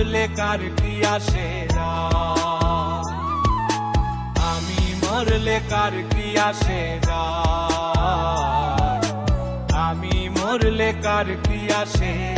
মরলে কার কি আসে আমি মরলে কার কি আসে আমি মরলে কার কি আসে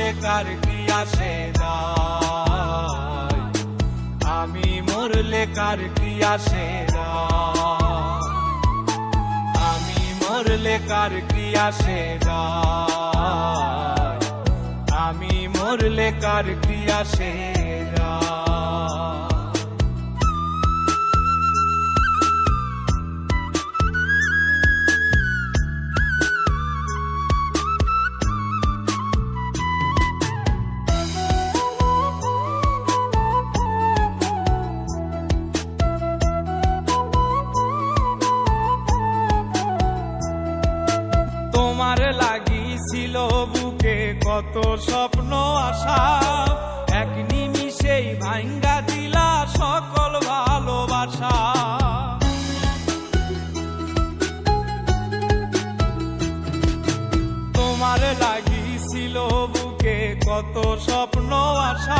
মরলে কার কি আসে আমি মরলে কার কি আসে আমি মরলে কার কি আসে আমি মরলে কার কি আসে যায় লাগিছিল বুকে কত স্বপ্ন, আশা। এক নিমিষেই ভাঙ্গা দিলা সকল ভালোবাসা। তোমার লাগিছিল বুকে কত স্বপ্ন, আশা।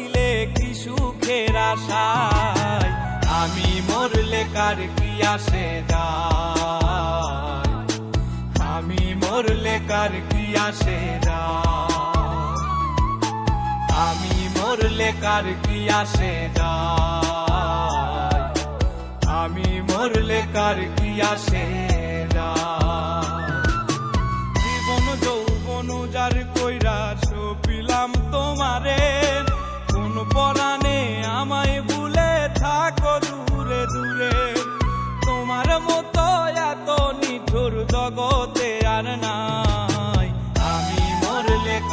আশায় আমি মরলে কার কি আসে আমি মরলে কার কি আসে আমি মরলে কার কি আসে আমি মরলে কার কি আসে জীবন যৌবন যার কইরা সপিলাম তোমারে।